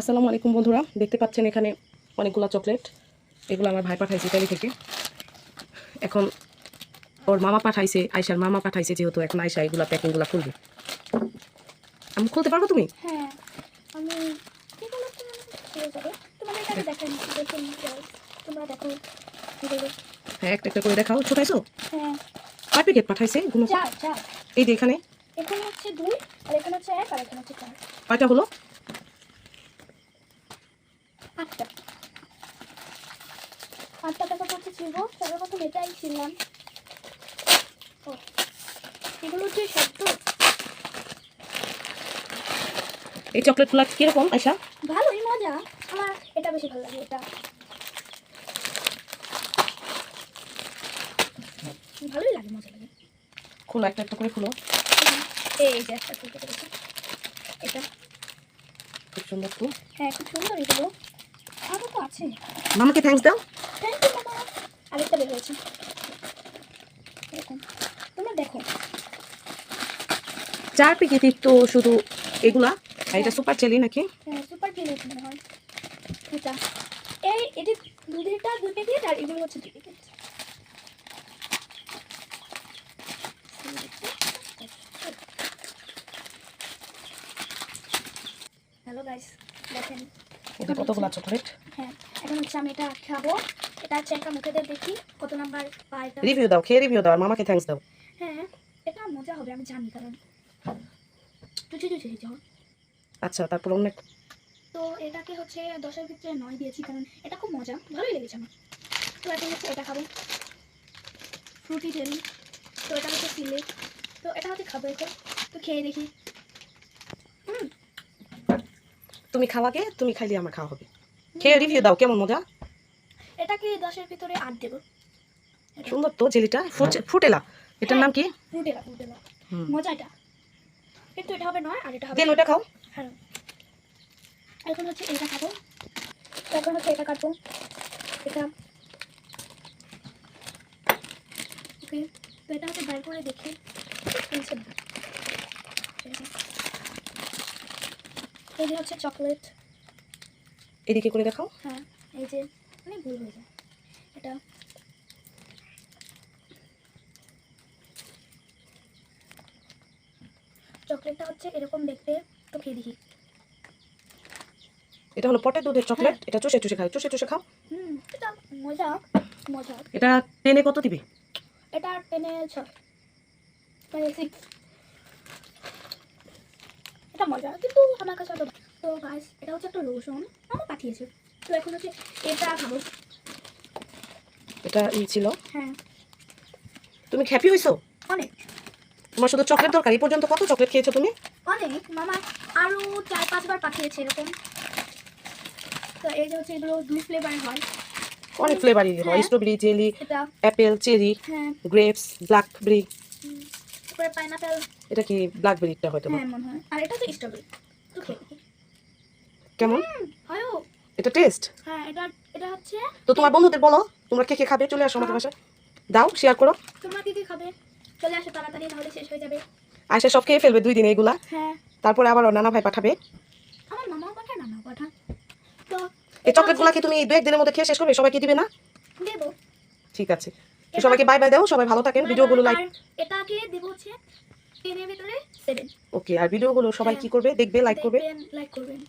আসসালামু আলাইকুম বন্ধুরা দেখতে পাচ্ছেন এখানে অনেকগুলো চকলেট। এগুলো আমার ভাই পাঠাইছে ইতালি থেকে। এখন ওর মামা পাঠাইছে আয়সার মামা পাঠাইছে যেহেতু এখন আয়সা এগুলো প্যাকিংগুলো খুলবে। আমি খুলতে পারব তুমি? হ্যাঁ আমি হয়ে হ্যাঁ একটা একটা করে দেখাও। ছোটাইছো হ্যাঁ। কয় প্যাকেট পাঠাইছে এই যে এখানে। এখানে হচ্ছে দুই আর এখানে হচ্ছে এক আর এখানে হচ্ছে চার। কয়টা হলো? আটটা আটটা টাকা করতে ছিল সর্বপ্রথম এটাই ছিলাম। ও এগুলো যে শব্দ এই চকলেটগুলো কীরকম আয়সা ভালোই মজা। আমার এটা বেশি ভালো লাগে এটা। ভালোই লাগে মজা লাগে। খোলো একটা একটা করে খুলো। এই যে একটা খুলতে পেরেছি এটা। খুব সুন্দর তো। হ্যাঁ খুব সুন্দর এগুলো। আছে? মামাকে থ্যাঙ্কস দাও। থ্যাংক ইউ মামা। আরেকটা বের হয়েছে। এরকম। তোমরা দেখো। চার প্যাকেট তো শুধু এগুলা। আর এটা সুপার চেলি নাকি? হ্যাঁ সুপার জিনিস মনে হয়। এটা এই এটি দুধেরটা দুই প্যাকেট আর এগুলো হচ্ছে দুই প্যাকেট হ্যালো গাইস দেখেন। এটা কতগুলা চকলেট হ্যাঁ এখন হচ্ছে আমি এটা খাব। এটা হচ্ছে একটা মুখে দিয়ে দেখি কত নাম্বার পায় রিভিউ দাও খেয়ে রিভিউ দাও আর মামাকে থ্যাঙ্কস দাও। হ্যাঁ এটা মজা হবে আমি জানি কারণ চুচি চুচি যাও আচ্ছা তারপর অন্য তো এটাকে হচ্ছে দশের ভিতরে নয় দিয়েছি কারণ এটা খুব মজা ভালোই লেগেছে আমার। তো এখন হচ্ছে এটা খাব। ফ্রুটি জেলি তো এটা হচ্ছে সিলে তো এটা হচ্ছে খাব এখন। তো খেয়ে দেখি। হুম। তুমি খাওয়াকে তুমি খাইলে আমার খাওয়া হবে। খেয়ে রিভিউ দাও কেমন মজা? এটাকে দশের ভিতরে আট দেবো? সুন্দর তো জেলিটা। ফুটেলা। এটার নাম কি? মজা এটা। কিন্তু এটা হবে নয় আর এটা হবে দেন ওটা খাও। হ্যাঁ। এখন হচ্ছে এটা খাব। এখন হচ্ছে এটা কাটবো। এটা। ওকে তো এটা হচ্ছে বার করে দেখি ফেলছে না ঠিক আছে। এই হচ্ছে চকলেট। এদিকে করে দেখাও। হ্যাঁ এই যে অনেক ভুল হয়ে যায়। এটা। চকলেটটা হচ্ছে এরকম দেখতে তো খেয়ে দেখি। এটা হলো পটের দুধের চকলেট এটা চুষে চুষে খাও চুষে চুষে খাও। হুম এটা মজা মজা। এটা টেনে কত দিবে? এটা টেনে ছয় মানে সিক্স এটা মজা আমার কাছে অত তো গাছ এটা হচ্ছে একটা রসুন আমার পাঠিয়েছে। তো এখন হচ্ছে এটা খাব। এটা ই ছিল? হ্যাঁ। তুমি হ্যাপি হইছো? অনেক। তোমার শুধু চকলেট দরকার এই পর্যন্ত কত চকলেট খেয়েছো তুমি? অনেক মামা আরও চার পাঁচবার পাঠিয়েছে এরকম। তো এই যে হচ্ছে এগুলো দুই ফ্লেভারের হয়। অনেক ফ্লেভারই হয় হ্যাঁ। স্ট্রবেরি জেলি অ্যাপেল চেরি হ্যাঁ। গ্রেপস ব্ল্যাকবেরি তারপরে পাইনাপেল এটা কি ব্ল্যাকবেরিটা হয়তো বা। হ্যাঁ মনে হয়। আর এটা তো স্ট্রবেরি। কেমন? এটা টেস্ট হ্যাঁ এটা এটা হচ্ছে তো তোমার বন্ধুদের বলো তোমরা কে কে খাবে? চলে আসো আমাদের বাসায়। দাও শেয়ার করো। তোমরা কি কি খাবে? চলে আসো তাড়াতাড়ি নাহলে শেষ হয়ে যাবে। আয়সা সব খেয়ে ফেলবে দুই দিনে এগুলা হ্যাঁ। তারপরে আবার নানা ভাই পাঠাবে। আমার মামাও পাঠায় পাঠায়। তো এই চকলেটগুলা কি তুমি দু একদিনের মধ্যে খেয়ে শেষ করবে? সবাইকে দিবে না? দেবো। ঠিক আছে। সবাইকে বাই বাই দাও সবাই ভালো থাকেন। ভিডিওগুলো লাইক আর এটাকে দেবো হচ্ছে টেনের ভিতরে সেভেন ওকে আর ভিডিওগুলো সবাই কি করবে? দেখবে লাইক করবে? লাইক করবেন।